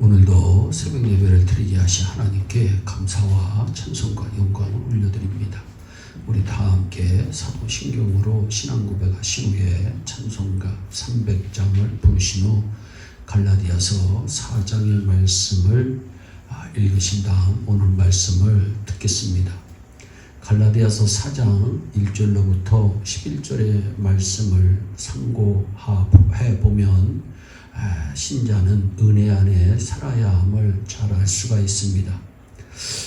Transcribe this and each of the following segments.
오늘도 새벽 예배를 드리게 하신 하나님께 감사와 찬송과 영광을 올려드립니다. 우리 다 함께 사도신경으로 신앙 고백하신 후에 찬송가 300장을 부르신 후 갈라디아서 4장의 말씀을 아, 읽으신 다음 오늘 말씀을 듣겠습니다. 갈라디아서 4장 1절로부터 11절의 말씀을 상고해 보면 아, 신자는 은혜 안에 살아야 함을 잘 알 수가 있습니다.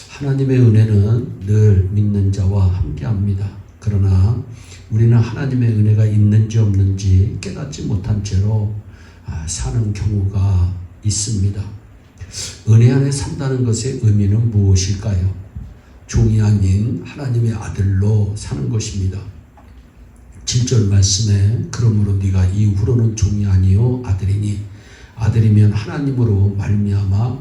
하나님의 은혜는 늘 믿는 자와 함께 합니다. 그러나 우리는 하나님의 은혜가 있는지 없는지 깨닫지 못한 채로 아, 사는 경우가 있습니다. 은혜 안에 산다는 것의 의미는 무엇일까요? 종이 아닌 하나님의 아들로 사는 것입니다. 7절 말씀에 그러므로 네가 이후로는 종이 아니요 아들이니 아들이면 하나님으로 말미암아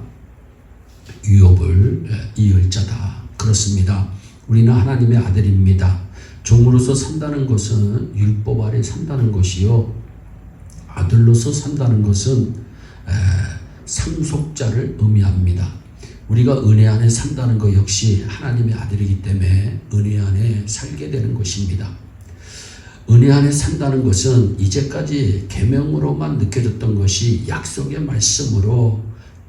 유업을 이을 자다. 그렇습니다. 우리는 하나님의 아들입니다. 종으로서 산다는 것은 율법 아래 산다는 것이요 아들로서 산다는 것은 상속자를 의미합니다. 우리가 은혜 안에 산다는 것 역시 하나님의 아들이기 때문에 은혜 안에 살게 되는 것입니다. 은혜 안에 산다는 것은 이제까지 계명으로만 느껴졌던 것이 약속의 말씀으로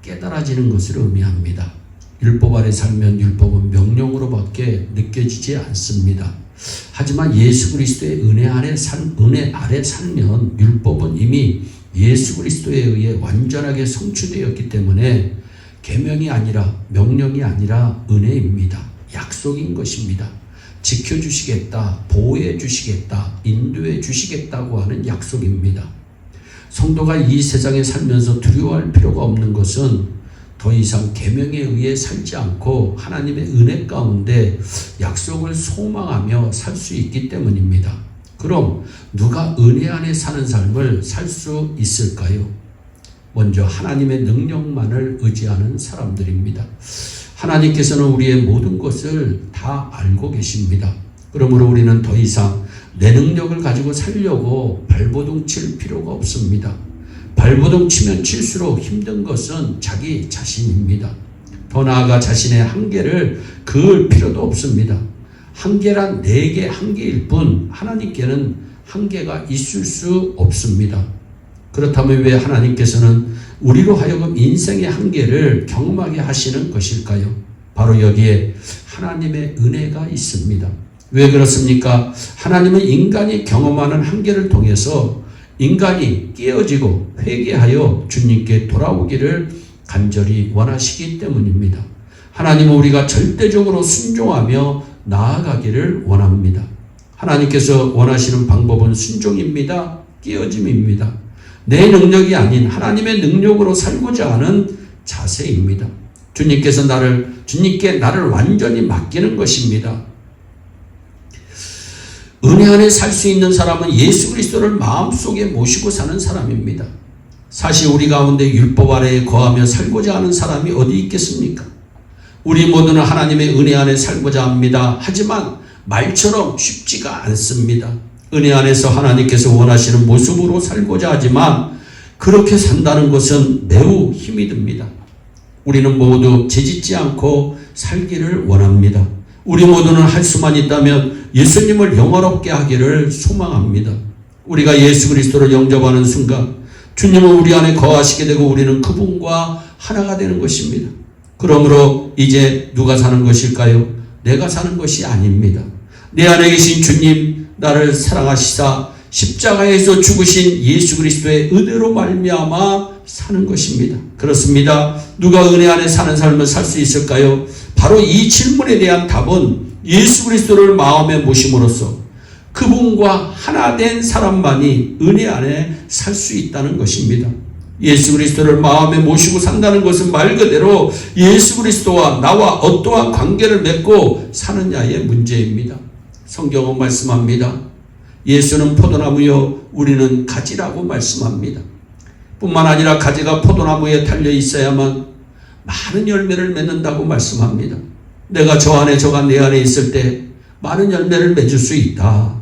깨달아지는 것을 의미합니다. 율법 아래 살면 율법은 명령으로밖에 느껴지지 않습니다. 하지만 예수 그리스도의 은혜 아래 살 은혜 아래 살면 율법은 이미 예수 그리스도에 의해 완전하게 성취되었기 때문에 계명이 아니라 명령이 아니라 은혜입니다. 약속인 것입니다. 지켜주시겠다, 보호해 주시겠다, 인도해 주시겠다고 하는 약속입니다. 성도가 이 세상에 살면서 두려워할 필요가 없는 것은 더 이상 계명에 의해 살지 않고 하나님의 은혜 가운데 약속을 소망하며 살 수 있기 때문입니다. 그럼 누가 은혜 안에 사는 삶을 살 수 있을까요? 먼저 하나님의 능력만을 의지하는 사람들입니다. 하나님께서는 우리의 모든 것을 다 알고 계십니다. 그러므로 우리는 더 이상 내 능력을 가지고 살려고 발버둥 칠 필요가 없습니다. 발버둥 치면 칠수록 힘든 것은 자기 자신입니다. 더 나아가 자신의 한계를 그을 필요도 없습니다. 한계란 내게 한계일 뿐 하나님께는 한계가 있을 수 없습니다. 그렇다면 왜 하나님께서는 우리로 하여금 인생의 한계를 경험하게 하시는 것일까요? 바로 여기에 하나님의 은혜가 있습니다. 왜 그렇습니까? 하나님은 인간이 경험하는 한계를 통해서 인간이 깨어지고 회개하여 주님께 돌아오기를 간절히 원하시기 때문입니다. 하나님은 우리가 절대적으로 순종하며 나아가기를 원합니다. 하나님께서 원하시는 방법은 순종입니다. 깨어짐입니다. 내 능력이 아닌 하나님의 능력으로 살고자 하는 자세입니다. 주님께서 나를, 주님께 나를 완전히 맡기는 것입니다. 은혜 안에 살 수 있는 사람은 예수 그리스도를 마음속에 모시고 사는 사람입니다. 사실 우리 가운데 율법 아래에 거하며 살고자 하는 사람이 어디 있겠습니까? 우리 모두는 하나님의 은혜 안에 살고자 합니다. 하지만 말처럼 쉽지가 않습니다. 은혜 안에서 하나님께서 원하시는 모습으로 살고자 하지만 그렇게 산다는 것은 매우 힘이 듭니다. 우리는 모두 재짓지 않고 살기를 원합니다. 우리 모두는 할 수만 있다면 예수님을 영화롭게 하기를 소망합니다. 우리가 예수 그리스도를 영접하는 순간 주님은 우리 안에 거하시게 되고 우리는 그분과 하나가 되는 것입니다. 그러므로 이제 누가 사는 것일까요? 내가 사는 것이 아닙니다. 내 안에 계신 주님 나를 사랑하시사 십자가에서 죽으신 예수 그리스도의 은혜로 말미암아 사는 것입니다. 그렇습니다. 누가 은혜 안에 사는 삶을 살 수 있을까요? 바로 이 질문에 대한 답은 예수 그리스도를 마음에 모심으로써 그분과 하나 된 사람만이 은혜 안에 살 수 있다는 것입니다. 예수 그리스도를 마음에 모시고 산다는 것은 말 그대로 예수 그리스도와 나와 어떠한 관계를 맺고 사느냐의 문제입니다. 성경은 말씀합니다. 예수는 포도나무요, 우리는 가지라고 말씀합니다. 뿐만 아니라 가지가 포도나무에 달려 있어야만 많은 열매를 맺는다고 말씀합니다. 내가 저 안에 저가 내 안에 있을 때 많은 열매를 맺을 수 있다.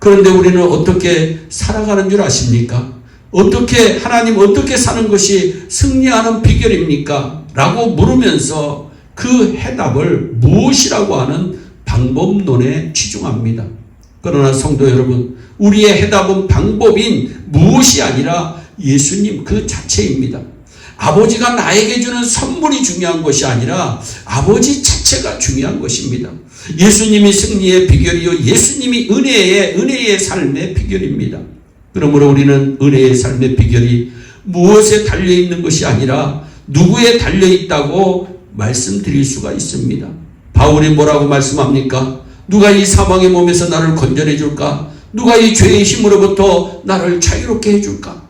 그런데 우리는 어떻게 살아가는 줄 아십니까? 어떻게 하나님 어떻게 사는 것이 승리하는 비결입니까? 라고 물으면서 그 해답을 무엇이라고 하는 방법론에 치중합니다. 그러나 성도 여러분, 우리의 해답은 방법인 무엇이 아니라 예수님 그 자체입니다. 아버지가 나에게 주는 선물이 중요한 것이 아니라 아버지 자체가 중요한 것입니다. 예수님이 승리의 비결이요. 예수님이 은혜의, 은혜의 삶의 비결입니다. 그러므로 우리는 은혜의 삶의 비결이 무엇에 달려있는 것이 아니라 누구에 달려있다고 말씀드릴 수가 있습니다. 바울이 뭐라고 말씀합니까? 누가 이 사망의 몸에서 나를 건져내 줄까? 누가 이 죄의 힘으로부터 나를 자유롭게 해줄까?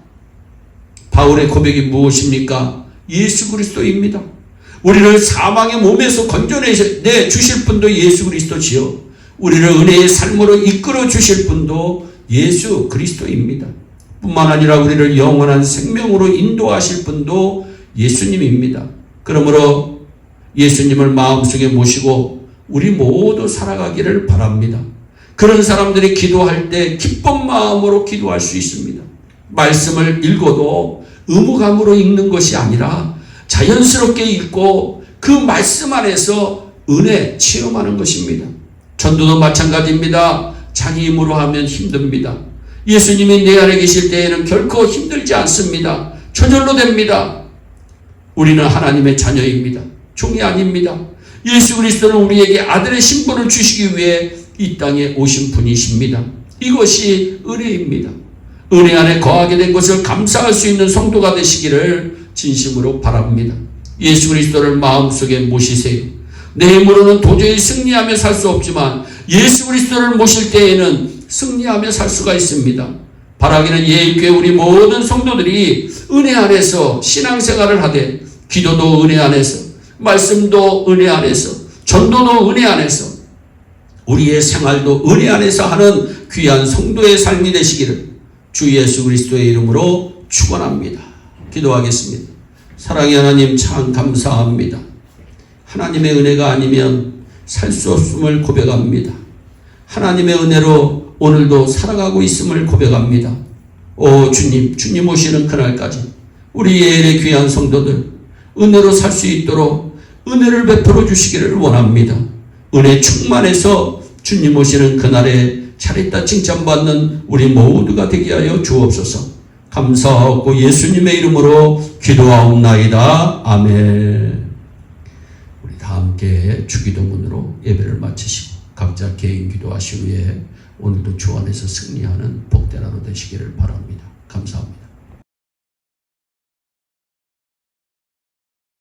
바울의 고백이 무엇입니까? 예수 그리스도입니다. 우리를 사망의 몸에서 건져내 주실 분도 예수 그리스도지요. 우리를 은혜의 삶으로 이끌어 주실 분도 예수 그리스도입니다. 뿐만 아니라 우리를 영원한 생명으로 인도하실 분도 예수님입니다. 그러므로 예수님을 마음속에 모시고 우리 모두 살아가기를 바랍니다. 그런 사람들이 기도할 때 기쁜 마음으로 기도할 수 있습니다. 말씀을 읽어도 의무감으로 읽는 것이 아니라 자연스럽게 읽고 그 말씀 안에서 은혜 체험하는 것입니다. 전도도 마찬가지입니다. 자기 힘으로 하면 힘듭니다. 예수님이 내 안에 계실 때에는 결코 힘들지 않습니다. 저절로 됩니다. 우리는 하나님의 자녀입니다. 종이 아닙니다. 예수 그리스도는 우리에게 아들의 신분을 주시기 위해 이 땅에 오신 분이십니다. 이것이 은혜입니다. 은혜 안에 거하게 된 것을 감사할 수 있는 성도가 되시기를 진심으로 바랍니다. 예수 그리스도를 마음속에 모시세요. 내 힘으로는 도저히 승리하며 살 수 없지만 예수 그리스도를 모실 때에는 승리하며 살 수가 있습니다. 바라기는 예일교회 우리 모든 성도들이 은혜 안에서 신앙생활을 하되 기도도 은혜 안에서 말씀도 은혜 안에서 전도도 은혜 안에서 우리의 생활도 은혜 안에서 하는 귀한 성도의 삶이 되시기를 주 예수 그리스도의 이름으로 축원합니다. 기도하겠습니다. 사랑의 하나님 참 감사합니다. 하나님의 은혜가 아니면 살 수 없음을 고백합니다. 하나님의 은혜로 오늘도 살아가고 있음을 고백합니다. 오 주님, 주님 오시는 그날까지 우리 예일의 귀한 성도들 은혜로 살 수 있도록 은혜를 베풀어 주시기를 원합니다. 은혜 충만해서 주님 오시는 그날에 차렸다 칭찬받는 우리 모두가 되게 하여 주옵소서. 감사하고 예수님의 이름으로 기도하옵나이다. 아멘. 우리 다 함께 주기도문으로 예배를 마치시고 각자 개인 기도하시 후에 오늘도 주 안에서 승리하는 하루 되시기를 바랍니다. 감사합니다.